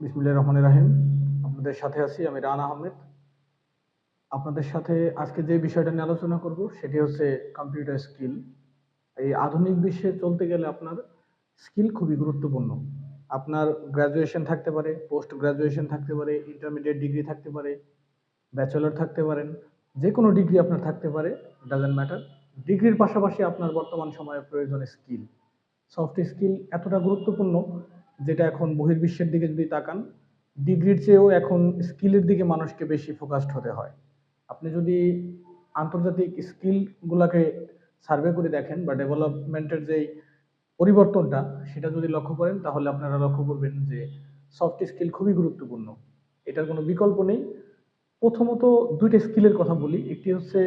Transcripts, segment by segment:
বিসমুল্লাহ রহমান রাহিম। আপনাদের সাথে আছি আমি রান আহমেদ। আপনাদের সাথে আজকে যে বিষয়টা নিয়ে আলোচনা করব, সেটি হচ্ছে কম্পিউটার স্কিল এই আধুনিক বিশ্বে চলতে গেলে আপনার স্কিল খুবই গুরুত্বপূর্ণ। আপনার গ্র্যাজুয়েশন থাকতে পারে পোস্ট গ্র্যাজুয়েশন থাকতে পারে ইন্টারমিডিয়েট ডিগ্রি থাকতে পারে ব্যাচেলর থাকতে পারেন যে কোনো ডিগ্রি আপনার থাকতে পারে ডাজেন্ট ম্যাটার ডিগ্রির পাশাপাশি আপনার বর্তমান সময়ে প্রয়োজন স্কিল সফট স্কিল এতটা গুরুত্বপূর্ণ যেটা এখন বহির্বিশ্বের দিকে যদি তাকান, ডিগ্রির চেয়েও এখন স্কিলের দিকে মানুষকে বেশি ফোকাসড হতে হয়। আপনি যদি আন্তর্জাতিক স্কিলগুলোকে সার্ভে করে দেখেন বা ডেভেলপমেন্টের যেই পরিবর্তনটা, সেটা যদি লক্ষ্য করেন, তাহলে আপনারা লক্ষ্য করবেন যে সফট স্কিল খুবই গুরুত্বপূর্ণ। এটার কোনো বিকল্প নেই। প্রথমত দুইটা স্কিলের কথা বলি, একটি হচ্ছে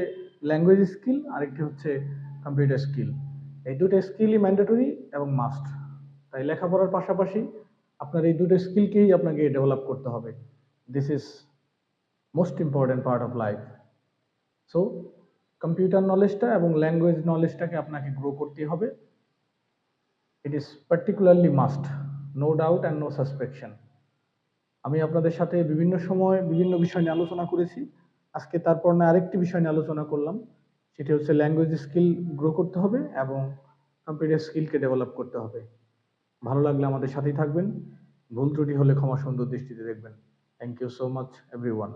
ল্যাঙ্গুয়েজ স্কিল আর একটি হচ্ছে কম্পিউটার স্কিল এই দুটো স্কিলই ম্যান্ডেটরি এবং মাস্ট তাই লেখাপড়ার পাশাপাশি আপনার এই দুটো স্কিলকেই আপনাকে ডেভেলপ করতে হবে। This is most important part of life so computer নলেজটা এবং ল্যাঙ্গুয়েজ নলেজটাকে আপনাকে গ্রো করতে হবে। It is particularly must no doubt and no suspicion আমি আপনাদের সাথে বিভিন্ন সময় বিভিন্ন বিষয় নিয়ে আলোচনা করেছি। আজকে তারপর না আরেকটি বিষয় নিয়ে আলোচনা করলাম। সেটি হচ্ছে ল্যাঙ্গুয়েজ স্কিল গ্রো করতে হবে এবং কম্পিউটার স্কিলকে ডেভেলপ করতে হবে। ভালো লাগলে আমাদের সাথেই থাকবেন। ভুল ত্রুটি হলে ক্ষমা সুন্দর দৃষ্টিতে দেখবেন। Thank you so much everyone